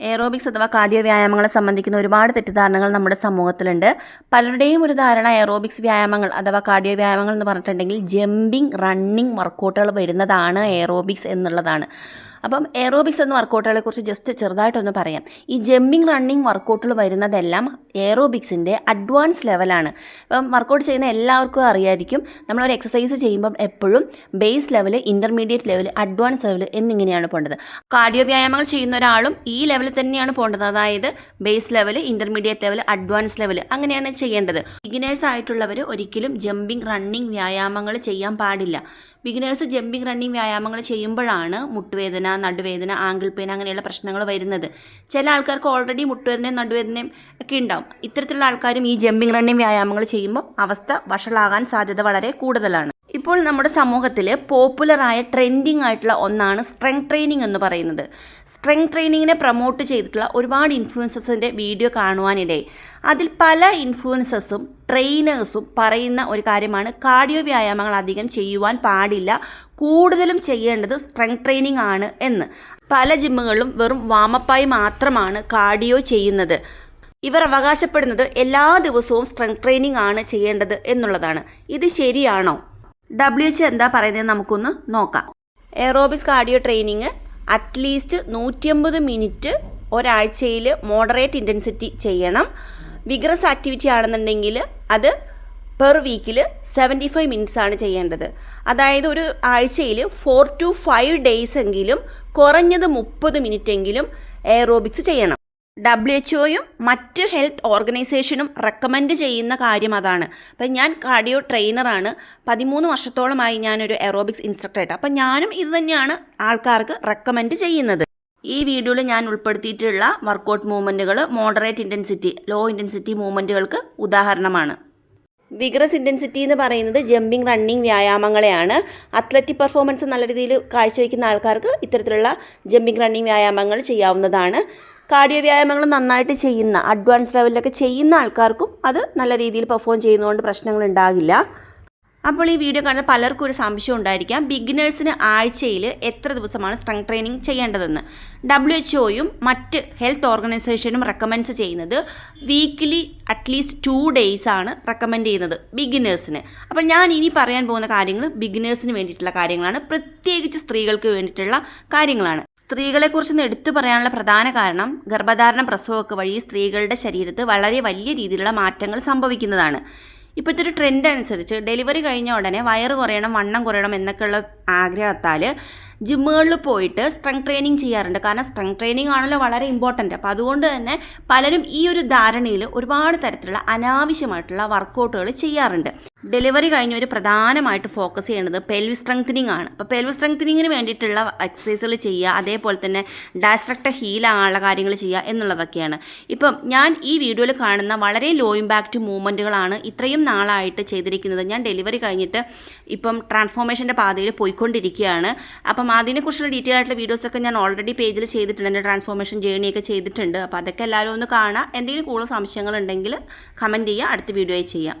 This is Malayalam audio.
എയറോബിക്സ് അഥവാ കാർഡിയോ വ്യായാമങ്ങളെ സംബന്ധിക്കുന്ന ഒരുപാട് തെറ്റിദ്ധാരണകൾ നമ്മുടെ സമൂഹത്തിലുണ്ട്. പലരുടെയും ഒരു ധാരണ എയറോബിക്സ് വ്യായാമങ്ങൾ അഥവാ കാർഡിയോ വ്യായാമങ്ങൾ എന്ന് പറഞ്ഞിട്ടുണ്ടെങ്കിൽ ജമ്പിങ് റണ്ണിങ് വർക്കൗട്ടുകൾ വരുന്നതാണ് എയറോബിക്സ് എന്നുള്ളതാണ്. അപ്പം എയറോബിക്സ് എന്ന വർക്കൗട്ടുകളെ കുറിച്ച് ജസ്റ്റ് ചെറുതായിട്ടൊന്ന് പറയാം. ഈ ജമ്പിങ് റണ്ണിങ് വർക്കൗട്ടുകൾ വരുന്നതെല്ലാം എയറോബിക്സിന്റെ അഡ്വാൻസ് ലെവലാണ് അപ്പം വർക്കൗട്ട് ചെയ്യുന്ന എല്ലാവർക്കും അറിയായിരിക്കും നമ്മളൊരു എക്സസൈസ് ചെയ്യുമ്പം എപ്പോഴും base level intermediate level advance level എന്നിങ്ങനെയാണ് പോകേണ്ടത് കാർഡിയോ വ്യായാമങ്ങൾ ചെയ്യുന്ന ഒരാളും ഈ ലെവലിൽ തന്നെയാണ് പോകേണ്ടത് അതായത് base level intermediate level advance level അങ്ങനെയാണ് ചെയ്യേണ്ടത്. ബിഗിനേഴ്സ് ആയിട്ടുള്ളവർ ഒരിക്കലും ജമ്പിങ് റണ്ണിങ് വ്യായാമങ്ങൾ ചെയ്യാൻ പാടില്ല. ബിഗിനേഴ്സ് ജമ്പിങ് റണ്ണിങ് വ്യായാമങ്ങൾ ചെയ്യുമ്പോഴാണ് മുട്ടുവേദന നടുവേദന ആങ്കിൾ പെയിൻ അങ്ങനെയുള്ള പ്രശ്നങ്ങൾ വരുന്നത്. ചില ആൾക്കാർക്ക് ഓൾറെഡി മുട്ടുവേദനയും നടുവേദനയും ഒക്കെ ഉണ്ടാവും. ഇത്തരത്തിലുള്ള ആൾക്കാരും ഈ ജമ്പിങ് റണ്ണിങ് വ്യായാമങ്ങൾ ചെയ്യുമ്പോൾ അവസ്ഥ വഷളാകാൻ സാധ്യത വളരെ കൂടുതലാണ്. ഇപ്പോൾ നമ്മുടെ സമൂഹത്തിൽ പോപ്പുലറായ ട്രെൻഡിങ് ആയിട്ടുള്ള ഒന്നാണ് സ്ട്രെങ് ട്രെയിനിങ് എന്ന് പറയുന്നത്. സ്ട്രെങ് ട്രെയിനിങ്ങിനെ പ്രൊമോട്ട് ചെയ്തിട്ടുള്ള ഒരുപാട് ഇൻഫ്ലുവൻസസിന്റെ വീഡിയോ കാണുവാനിടയിൽ അതിൽ പല ഇൻഫ്ലുവൻസസും ട്രെയിനേഴ്സും പറയുന്ന ഒരു കാര്യമാണ് കാർഡിയോ വ്യായാമങ്ങൾ അധികം ചെയ്യുവാൻ പാടില്ല കൂടുതലും ചെയ്യേണ്ടത് സ്ട്രെങ്ത് ട്രെയിനിങ് ആണ് എന്ന്. പല ജിമ്മുകളിലും വെറും വാമപ്പായി മാത്രമാണ് കാർഡിയോ ചെയ്യുന്നത്. ഇവർ അവകാശപ്പെടുന്നത് എല്ലാ ദിവസവും സ്ട്രെങ്ത് ട്രെയിനിങ് ആണ് ചെയ്യേണ്ടത് എന്നുള്ളതാണ്. ഇത് ശരിയാണോ? ഡബ്ല്യു എച്ച് എന്താ പറയുന്നത് നമുക്കൊന്ന് നോക്കാം. Aerobics cardio training at least നൂറ്റിയമ്പത് minute ഒരാഴ്ചയിൽ മോഡറേറ്റ് ഇന്റൻസിറ്റി ചെയ്യണം. വിഗ്രസ് ആക്ടിവിറ്റി ആണെന്നുണ്ടെങ്കിൽ അത് പെർ വീക്കിൽ സെവന്റി ഫൈവ് മിനിറ്റ്സ് ആണ് ചെയ്യേണ്ടത്. അതായത് ഒരു ആഴ്ചയിൽ ഫോർ ടു ഫൈവ് ഡേയ്സ് എങ്കിലും കുറഞ്ഞത് മുപ്പത് മിനിറ്റ് എങ്കിലും എയറോബിക്സ് ചെയ്യണം. ഡബ്ല്യു എച്ച് ഒയും മറ്റ് ഹെൽത്ത് ഓർഗനൈസേഷനും റെക്കമെൻഡ് ചെയ്യുന്ന കാര്യം അതാണ്. അപ്പം ഞാൻ കാർഡിയോ ട്രെയിനറാണ് പതിമൂന്ന് വർഷത്തോളമായി ഞാനൊരു എറോബിക്സ് ഇൻസ്ട്രക്ടറായിട്ട് അപ്പം ഞാനും ഇത് തന്നെയാണ് ആൾക്കാർക്ക് റെക്കമെൻഡ് ചെയ്യുന്നത്. ഈ വീഡിയോയിൽ ഞാൻ ഉൾപ്പെടുത്തിയിട്ടുള്ള വർക്കൗട്ട് മൂവ്മെന്റുകൾ മോഡറേറ്റ് ഇന്റൻസിറ്റി ലോ ഇന്റൻസിറ്റി മൂവ്മെന്റുകൾക്ക് ഉദാഹരണമാണ്. വിഗ്രസ് ഇന്റൻസിറ്റി എന്ന് പറയുന്നത് ജമ്പിങ് റണ്ണിങ് വ്യായാമങ്ങളെയാണ്. അത്ലറ്റിക് പെർഫോമൻസ് നല്ല രീതിയിൽ കാഴ്ചവെക്കുന്ന ആൾക്കാർക്ക് ഇത്തരത്തിലുള്ള ജമ്പിങ് റണ്ണിങ് വ്യായാമങ്ങൾ ചെയ്യാവുന്നതാണ്. കാർഡിയോ വ്യായാമങ്ങൾ നന്നായിട്ട് ചെയ്യുന്ന അഡ്വാൻസ് ലെവലിലൊക്കെ ചെയ്യുന്ന ആൾക്കാർക്കും അത് നല്ല രീതിയിൽ പെർഫോം ചെയ്യുന്നതുകൊണ്ട് പ്രശ്നങ്ങൾ ഉണ്ടാകില്ല. അപ്പോൾ ഈ വീഡിയോ കാണുന്ന പലർക്കും ഒരു സംശയം ഉണ്ടായിരിക്കാം. ബിഗിനേഴ്സിന് ആഴ്ചയിൽ എത്ര ദിവസമാണ് സ്ട്രെങ് ട്രെയിനിങ് ചെയ്യേണ്ടതെന്ന്. ഡബ്ല്യു എച്ച് ഒയും മറ്റ് ഹെൽത്ത് ഓർഗനൈസേഷനും റെക്കമെൻഡ്സ് ചെയ്യുന്നത് weekly at least two days ആണ് റെക്കമെൻഡ് ചെയ്യുന്നത് ബിഗിനേഴ്സിന്. അപ്പോൾ ഞാൻ ഇനി പറയാൻ പോകുന്ന കാര്യങ്ങൾ ബിഗിനേഴ്സിന് വേണ്ടിയിട്ടുള്ള കാര്യങ്ങളാണ്. പ്രത്യേകിച്ച് സ്ത്രീകൾക്ക് വേണ്ടിയിട്ടുള്ള കാര്യങ്ങളാണ്. സ്ത്രീകളെക്കുറിച്ച് എടുത്തു പറയാനുള്ള പ്രധാന കാരണം ഗർഭധാരണ പ്രസവമൊക്കെ വഴി സ്ത്രീകളുടെ ശരീരത്ത് വളരെ വലിയ രീതിയിലുള്ള മാറ്റങ്ങൾ സംഭവിക്കുന്നതാണ്. ഇപ്പോഴത്തെ ഒരു ട്രെൻഡ് അനുസരിച്ച് ഡെലിവറി കഴിഞ്ഞ ഉടനെ വയറ് കുറയണം വണ്ണം കുറയണം എന്നൊക്കെയുള്ള ആഗ്രഹത്താൽ ജിമ്മുകളിൽ പോയിട്ട് സ്ട്രെങ് ട്രെയിനിങ് ചെയ്യാറുണ്ട്. കാരണം സ്ട്രെങ് ട്രെയിനിങ് ആണല്ലോ വളരെ ഇമ്പോർട്ടന്റ് അപ്പോൾ അതുകൊണ്ട് തന്നെ പലരും ഈ ഒരു ധാരണയിൽ ഒരുപാട് തരത്തിലുള്ള അനാവശ്യമായിട്ടുള്ള വർക്കൗട്ടുകൾ ചെയ്യാറുണ്ട്. ഡെലിവറി കഴിഞ്ഞ് ഒരു പ്രധാനമായിട്ട് ഫോക്കസ് ചെയ്യേണ്ടത് പെൽവി സ്ട്രെങ്തനിങ് ആണ്. അപ്പോൾ പെൽവി സ്ട്രെങ്തനിങ്ങിന് വേണ്ടിയിട്ടുള്ള എക്സസൈസുകൾ ചെയ്യുക അതേപോലെ തന്നെ ഡാസ്ട്രക്ട് ഹീൽ ആകാനുള്ള കാര്യങ്ങൾ ചെയ്യുക എന്നുള്ളതൊക്കെയാണ്. ഇപ്പം ഞാൻ ഈ വീഡിയോയിൽ കാണുന്ന വളരെ ലോ ഇമ്പാക്റ്റ് മൂവ്മെന്റുകളാണ് ഇത്രയും നാളായിട്ട് ചെയ്തിരിക്കുന്നത്. ഞാൻ ഡെലിവറി കഴിഞ്ഞിട്ട് ഇപ്പം ട്രാൻസ്ഫോർമേഷന്റെ പാതയിൽ പോയിക്കൊണ്ടിരിക്കുകയാണ്. അപ്പം അതിനെക്കുറിച്ചുള്ള ഡീറ്റെയിൽ ആയിട്ടുള്ള വീഡിയോസൊക്കെ ഞാൻ ഓൾറെഡി പേജിൽ ചെയ്തിട്ടുണ്ട്. എന്റെ ട്രാൻസ്ഫോർമേഷൻ ജേണിയൊക്കെ ചെയ്തിട്ടുണ്ട്. അപ്പോൾ അതൊക്കെ എല്ലാവരും ഒന്ന് കാണാം എന്തെങ്കിലും കൂടുതൽ സംശയങ്ങളുണ്ടെങ്കിൽ കമന്റ് ചെയ്യുക. അടുത്ത വീഡിയോയിൽ ചെയ്യാം.